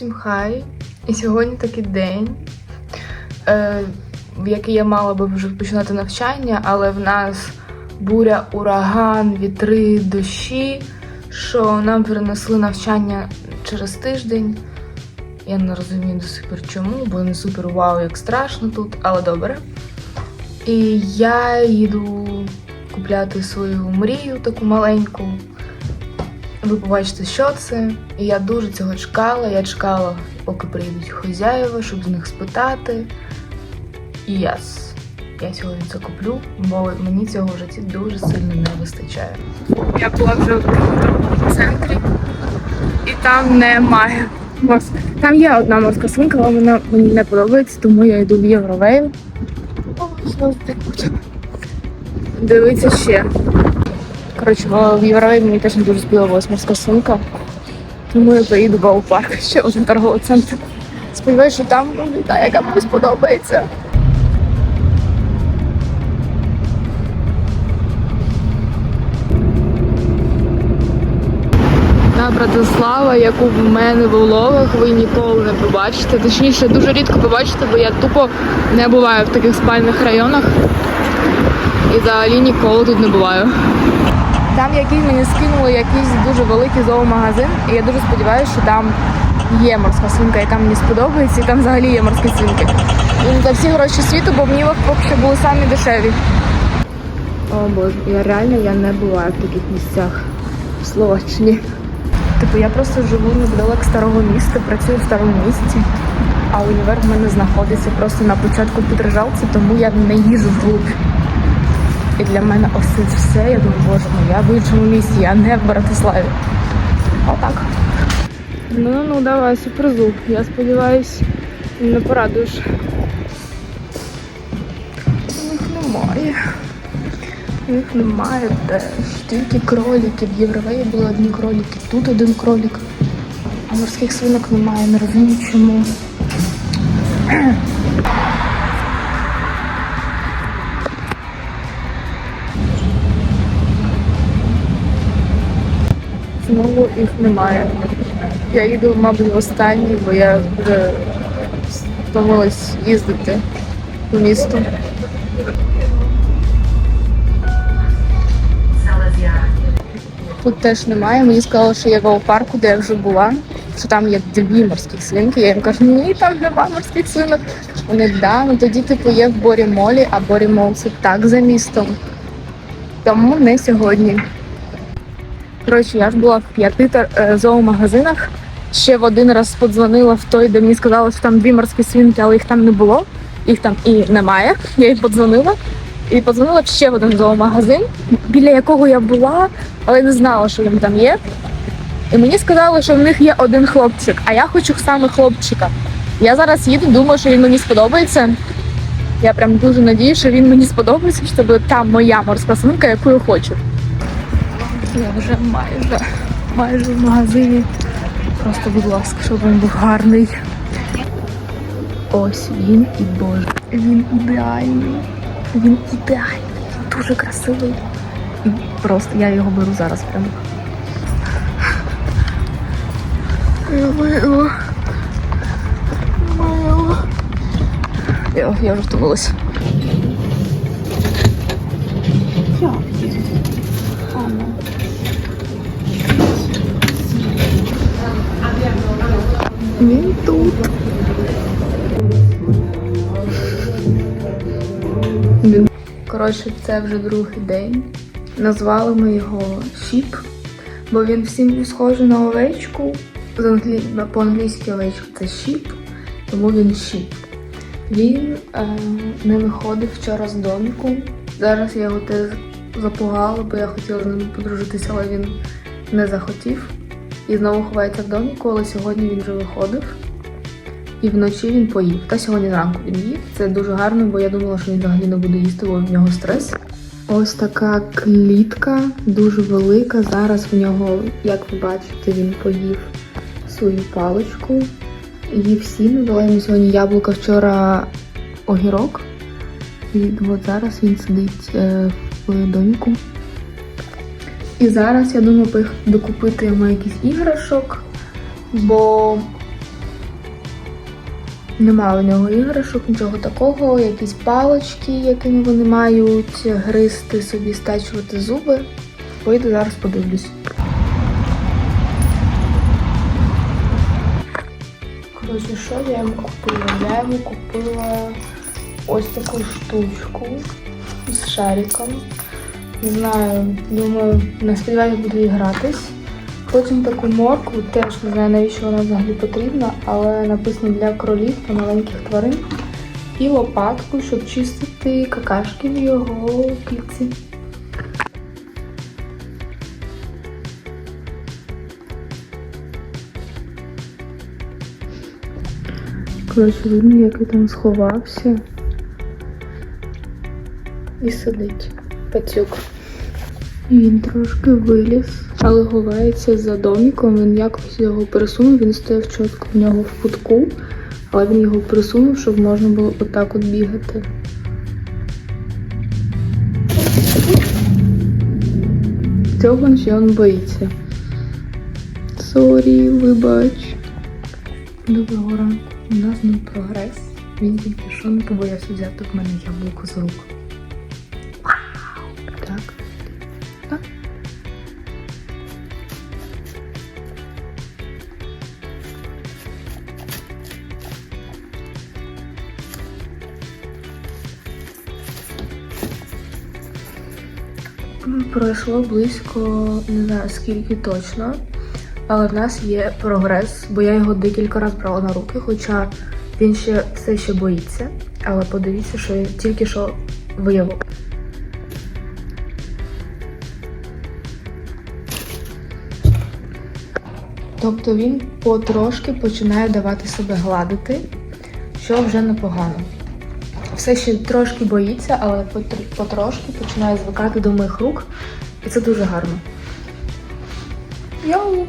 Всім хай. І сьогодні такий день, е, в який я мала би вже починати навчання, але в нас буря, ураган, вітри, дощі, що нам перенесли навчання через тиждень. Я не розумію до сих пір чому, бо не супер вау, як страшно тут, але добре. І я їду купляти свою мрію таку маленьку. Ви побачите, що це. І я дуже цього чекала. Я чекала, поки приїдуть хазяїва, щоб з них спитати. І яс. Я сьогодні це куплю, бо мені цього в житті дуже сильно не вистачає. Я була вже в торговому центрі, і там немає маски. Там є одна маска свинка, але вона мені не подобається, тому я йду в Євровейл. О, що таке? Дивіться ще. Коротше, в Євровей мені теж не дуже сподобалась морська сумка. Тому я поїду в Баупарк, ще один торговий центр. Сподіваюся, що там буде та, яка мені сподобається. Братислава, яку в мене в влогах ви ніколи не побачите. Точніше, дуже рідко побачите, бо я тупо не буваю в таких спальних районах. І взагалі ніколи тут не буваю. Там якийсь мені скинули якийсь дуже великий зоомагазин, і я дуже сподіваюся, що там є морська свинка, там мені сподобається, і там взагалі є морські свинки. І за всі гроші світу, бо в Нівах поки що були самі дешеві. О боже, я реально я не буваю в таких місцях в Словаччині. Типу, я просто живу недалек старого міста, працюю в старому місті, а універ в мене знаходиться просто на початку підражалці, тому я не їжу вглуб. І для мене ось це все, я думаю, боже мой, я в іншому місті, я не в Братиславі. Отак. Ну ну ну давай, суперзвук. Я сподіваюсь, не порадуєш. Їх немає. Їх немає теж. Тільки кролики. В Європеї були одні кролики, тут один кролик. А морських свинок немає, не розумію чому. Знову їх немає. Я їду, мабуть, в останній, бо я вже втомилась їздити по місту. Тут теж немає. Мені сказали, що є в парку, де я вже була, що там є дві морських свинки. Я їм кажу, ні, там нема морських свинок. Вони да, ну тоді типу є в Борі Молі, а Борі Мол це так за містом. Тому не сьогодні. Коротше, я ж була в п'яти е, зоомагазинах. Ще в один раз подзвонила в той, де мені сказали, що там дві морські свинки, але їх там не було. Їх там і немає. Я їм подзвонила. І подзвонила в ще в один зоомагазин, біля якого я була, але не знала, що він там є. І мені сказали, що в них є один хлопчик, а я хочу саме хлопчика. Я зараз їду, думаю, що він мені сподобається. Я прям дуже надію, що він мені сподобається, що це та моя морська свинка, яку я хочу. Я вже майже, майже в магазині. Просто, будь ласка, щоб він був гарний. Ось він і боже. Він ідеальний. Він ідеальний. Дуже красивий. Просто я його беру зараз прямо. Мило. Мило. Я, я вже втомилася. Він тут. Коротше, це вже другий день. Назвали ми його Шіп, бо він всім схожий на овечку. По-англійськи овечка це шіп, тому він шіп. Він е, не виходив вчора з доміку. Зараз я його теж запугала, бо я хотіла з ним подружитися, але він не захотів. І знову ховається в доміку, але сьогодні він вже виходив. І вночі він поїв. Та сьогодні зранку він їв. Це дуже гарно, бо я думала, що він взагалі не буде їсти, бо в нього стрес. Ось така клітка, дуже велика. Зараз в нього, як ви бачите, він поїв свою паличку. Їв сіно, дала йому сьогодні яблука вчора огірок. І от зараз він сидить е, в доміку. І зараз я думаю поїхати докупити йому якийсь іграшок, бо Немає у нього іграшок, нічого такого, якісь палочки, якими вони мають гризти собі, стачувати зуби. Вийду зараз подивлюсь. Коротше, що я йому купила? Я йому купила ось таку штучку з шариком. Не знаю, думаю, не сподіваюся, буду і гратись. Потім таку моркву, теж не знаю, навіщо вона взагалі потрібна, але написано для кролів та маленьких тварин. І лопатку, щоб чистити какашки в його кільці. Коротше, видно, як він там сховався. І сидить. Пацюк. Він трошки виліз, але ховається за доміком. Він якось його пересунув. Він стояв чітко в нього в кутку, але він його присунув, щоб можна було отак от бігати. Цього ще він боїться. Сорі, вибач. Доброго ранку. У нас не прогрес. Він тільки що не побоявся взяти в мене яблуко з рук. Пройшло близько, не знаю скільки точно, але в нас є прогрес, бо я його декілька разів брала на руки, хоча він ще все ще боїться. Але подивіться, що я тільки що виявив. Тобто він потрошки починає давати себе гладити, що вже непогано. Все ще трошки боїться, але потрошки починає звикати до моїх рук, і це дуже гарно. Йоу!